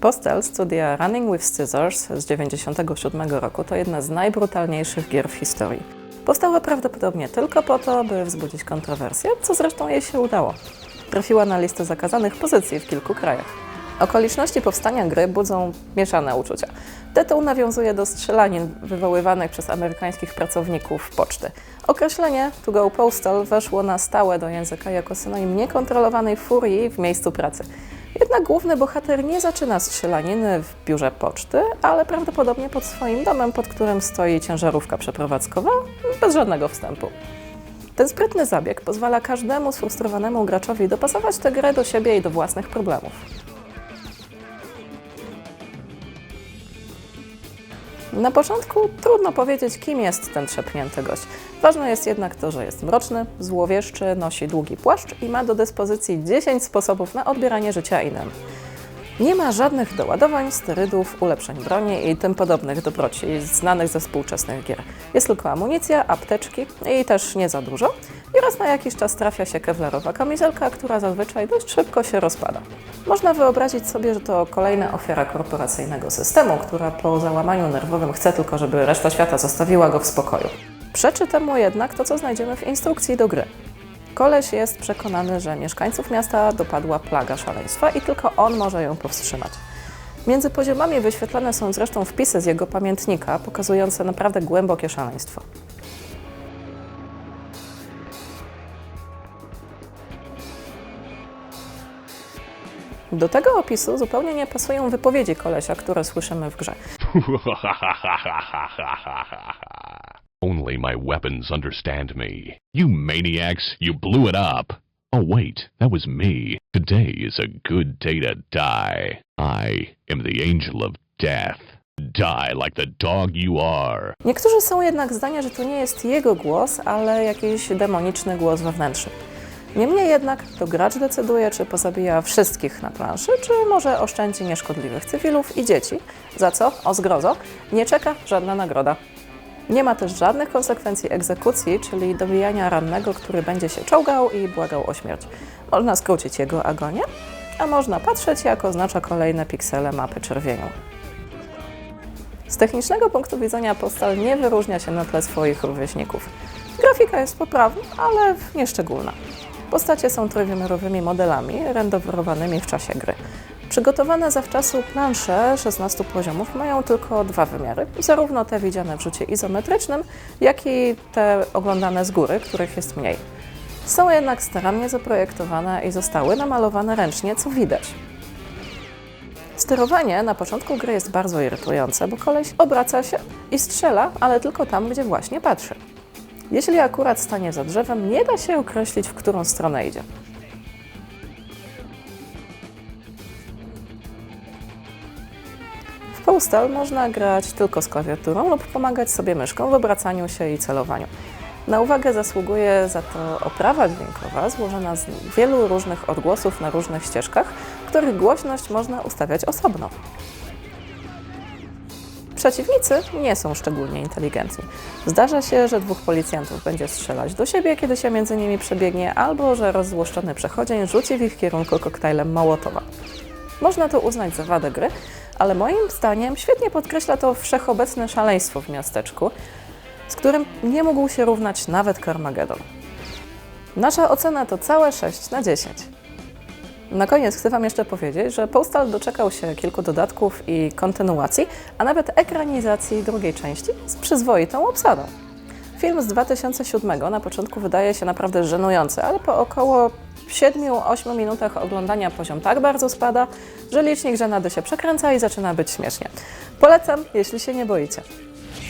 Postel studia Running with Scissors z 1997 roku to jedna z najbrutalniejszych gier w historii. Powstała prawdopodobnie tylko po to, by wzbudzić kontrowersję, co zresztą jej się udało. Trafiła na listę zakazanych pozycji w kilku krajach. Okoliczności powstania gry budzą mieszane uczucia. Tytuł nawiązuje do strzelanin wywoływanych przez amerykańskich pracowników poczty. Określenie to go postal weszło na stałe do języka jako synonim niekontrolowanej furii w miejscu pracy. Jednak główny bohater nie zaczyna strzelaniny w biurze poczty, ale prawdopodobnie pod swoim domem, pod którym stoi ciężarówka przeprowadzkowa, bez żadnego wstępu. Ten sprytny zabieg pozwala każdemu sfrustrowanemu graczowi dopasować tę grę do siebie i do własnych problemów. Na początku trudno powiedzieć, kim jest ten trzepnięty gość. Ważne jest jednak to, że jest mroczny, złowieszczy, nosi długi płaszcz i ma do dyspozycji 10 sposobów na odbieranie życia innym. Nie ma żadnych doładowań, sterydów, ulepszeń broni i tym podobnych dobroci znanych ze współczesnych gier. Jest tylko amunicja, apteczki i też nie za dużo. I raz na jakiś czas trafia się kewlarowa kamizelka, która zazwyczaj dość szybko się rozpada. Można wyobrazić sobie, że to kolejna ofiara korporacyjnego systemu, która po załamaniu nerwowym chce tylko, żeby reszta świata zostawiła go w spokoju. Przeczy temu jednak to, co znajdziemy w instrukcji do gry. Koleś jest przekonany, że mieszkańców miasta dopadła plaga szaleństwa i tylko on może ją powstrzymać. Między poziomami wyświetlane są zresztą wpisy z jego pamiętnika, pokazujące naprawdę głębokie szaleństwo. Do tego opisu zupełnie nie pasują wypowiedzi kolesia, które słyszymy w grze. Only my weapons understand me. You maniacs, you blew it up. Oh, wait, that was me. Today is a good day to die. I am the angel of death. Die like the dog you are. Niektórzy są jednak zdania, że to nie jest jego głos, ale jakiś demoniczny głos wewnętrzny. Niemniej jednak to gracz decyduje, czy pozabija wszystkich na planszy, czy może oszczędzi nieszkodliwych cywilów i dzieci, za co, o zgrozo, nie czeka żadna nagroda. Nie ma też żadnych konsekwencji egzekucji, czyli dobijania rannego, który będzie się czołgał i błagał o śmierć. Można skrócić jego agonię, a można patrzeć, jak oznacza kolejne piksele mapy czerwienią. Z technicznego punktu widzenia Postal nie wyróżnia się na tle swoich rówieśników. Grafika jest poprawna, ale nieszczególna. Postacie są trójwymiarowymi modelami renderowanymi w czasie gry. Przygotowane zawczasu plansze 16 poziomów mają tylko dwa wymiary, zarówno te widziane w rzucie izometrycznym, jak i te oglądane z góry, których jest mniej. Są jednak starannie zaprojektowane i zostały namalowane ręcznie, co widać. Sterowanie na początku gry jest bardzo irytujące, bo koleś obraca się i strzela, ale tylko tam, gdzie właśnie patrzy. Jeśli akurat stanie za drzewem, nie da się określić, w którą stronę idzie. W Postal można grać tylko z klawiaturą lub pomagać sobie myszką w obracaniu się i celowaniu. Na uwagę zasługuje za to oprawa dźwiękowa złożona z wielu różnych odgłosów na różnych ścieżkach, których głośność można ustawiać osobno. Przeciwnicy nie są szczególnie inteligentni. Zdarza się, że dwóch policjantów będzie strzelać do siebie, kiedy się między nimi przebiegnie, albo że rozzłoszczony przechodzień rzuci w ich kierunku koktajlem Mołotowa. Można to uznać za wadę gry, ale moim zdaniem świetnie podkreśla to wszechobecne szaleństwo w miasteczku, z którym nie mógł się równać nawet Carmageddon. Nasza ocena to całe 6 na 10. Na koniec chcę Wam jeszcze powiedzieć, że Postal doczekał się kilku dodatków i kontynuacji, a nawet ekranizacji drugiej części z przyzwoitą obsadą. Film z 2007 na początku wydaje się naprawdę żenujący, ale po około 7-8 minutach oglądania poziom tak bardzo spada, że licznik żenady się przekręca i zaczyna być śmiesznie. Polecam, jeśli się nie boicie.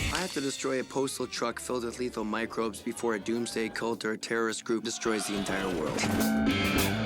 I have to destroy a postal truck filled with lethal microbes before a doomsday cult or a terrorist group destroys the entire world.